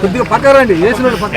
కొద్దిగా పక్క రండి వేసిన పక్క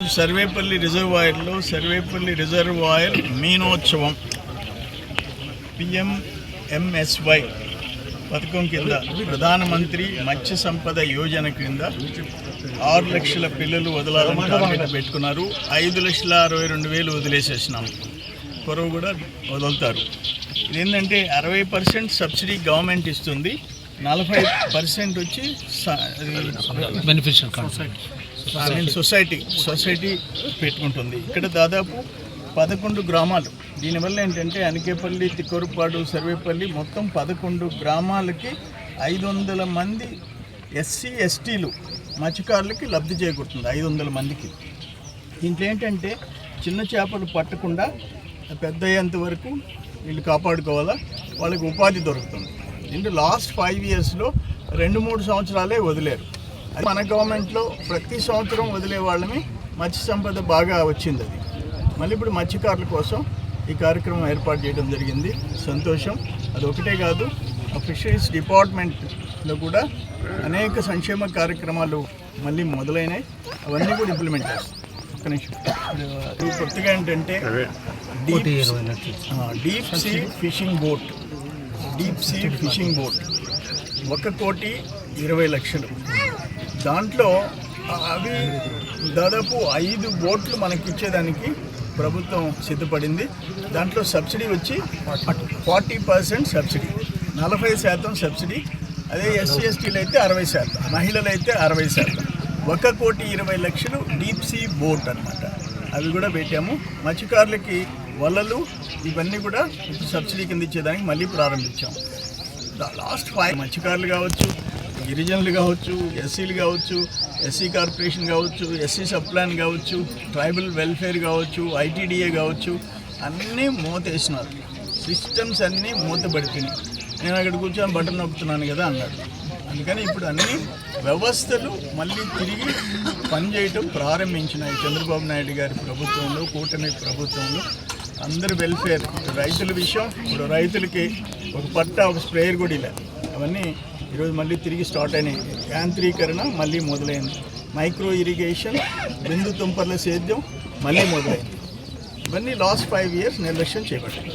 సర్వేపల్లి రిజర్వాయర్లో సర్వేపల్లి రిజర్వాయర్ మీనోత్సవం. పిఎం పిఎంఎంఎస్వై పథకం కింద ప్రధానమంత్రి మత్స్య సంపద యోజన క్రింద ఆరు లక్షల పిల్లలు వదలాలని టార్గెట్ పెట్టుకున్నారు. ఐదు లక్షల అరవై రెండు వేలు వదిలేసేసినాము కొరవ కూడా వదులుతారు. ఇదేంటంటే అరవై పర్సెంట్ సబ్సిడీ గవర్నమెంట్ ఇస్తుంది. నలభై పర్సెంట్ వచ్చి బెనిఫిషియల్ సొసైటీ సొసైటీ పెట్టుకుంటుంది. ఇక్కడ దాదాపు పదకొండు గ్రామాలు. దీనివల్ల ఏంటంటే అనకేపల్లి తిక్కరుపాడు సర్వేపల్లి మొత్తం పదకొండు గ్రామాలకి ఐదు వందల మంది ఎస్సీ ఎస్టీలు మత్స్యకారులకి లబ్ధి చేకూరుతుంది ఐదు వందల మందికి. దీంట్లో ఏంటంటే చిన్న చేపలు పట్టకుండా పెద్ద అయ్యేంత వరకు వీళ్ళు కాపాడుకోవాలా వాళ్ళకి ఉపాధి దొరుకుతుంది. దీంట్లో లాస్ట్ ఫైవ్ ఇయర్స్లో రెండు మూడు సంవత్సరాలే వదిలేరు. అది మన గవర్నమెంట్లో ప్రతి సంవత్సరం వదిలే వాళ్ళని మత్స్య సంపద బాగా వచ్చింది అది. మళ్ళీ ఇప్పుడు మత్స్యకారుల కోసం ఈ కార్యక్రమం ఏర్పాటు చేయడం జరిగింది. సంతోషం. అది ఒకటే కాదు ఆ ఫిషరీస్ డిపార్ట్మెంట్లో కూడా అనేక సంక్షేమ కార్యక్రమాలు మళ్ళీ మొదలైనాయి. అవన్నీ కూడా ఇంప్లిమెంట్ చేస్తాం. ఒక్క నిమిషం. ఇది కొత్తగా ఏంటంటే deep deep sea fishing boat deep sea fishing boat ఒక కోటి ఇరవై లక్షలు. దాంట్లో అవి దాదాపు ఐదు బోట్లు మనకి ఇచ్చేదానికి ప్రభుత్వం సిద్ధపడింది. దాంట్లో సబ్సిడీ వచ్చి ఫార్టీ పర్సెంట్ సబ్సిడీ నలభై శాతం సబ్సిడీ. అదే ఎస్సీ ఎస్టీలు అయితే అరవై శాతం మహిళలు అయితే అరవై శాతం. ఒక కోటి ఇరవై లక్షలు డీప్ సీ బోట్ అనమాట అవి కూడా పెట్టాము. మత్స్యకారులకి వలలు ఇవన్నీ కూడా ఇప్పుడు సబ్సిడీ కింద ఇచ్చేదానికి మళ్ళీ ప్రారంభించాము లాస్ట్ ఫైవ్ మత్స్యకారులు కావచ్చు గిరిజనులు కావచ్చు ఎస్సీలు కావచ్చు ఎస్సీ కార్పొరేషన్ కావచ్చు ఎస్సీ సప్లాన్ కావచ్చు ట్రైబల్ వెల్ఫేర్ కావచ్చు ఐటీడీఏ కావచ్చు అన్నీ మూతేసినారు సిస్టమ్స్ అన్నీ మూతపడిపోయినాయి నేను అక్కడ కూర్చొని బటన్ నొక్కుతున్నాను కదా అన్నాడు. అందుకని ఇప్పుడు అన్ని వ్యవస్థలు మళ్ళీ తిరిగి పనిచేయటం ప్రారంభించినాయి. చంద్రబాబు నాయుడు గారి ప్రభుత్వంలో కూటమి ప్రభుత్వంలో. అందరి వెల్ఫేర్ రైతుల విషయం ఇప్పుడు రైతులకి ఒక పట్ట ఒక స్ప్రేయర్ కూడా ఇలా. అవన్నీ ఈరోజు మళ్ళీ తిరిగి స్టార్ట్ అయినాయి. యాంత్రీకరణ మళ్ళీ మొదలైంది. మైక్రో ఇరిగేషన్ బిందు తుంపర్ల సేద్యం మళ్ళీ మొదలైంది. ఇవన్నీ లాస్ట్ ఫైవ్ ఇయర్స్ నిర్లక్ష్యం చేపట్టాయి.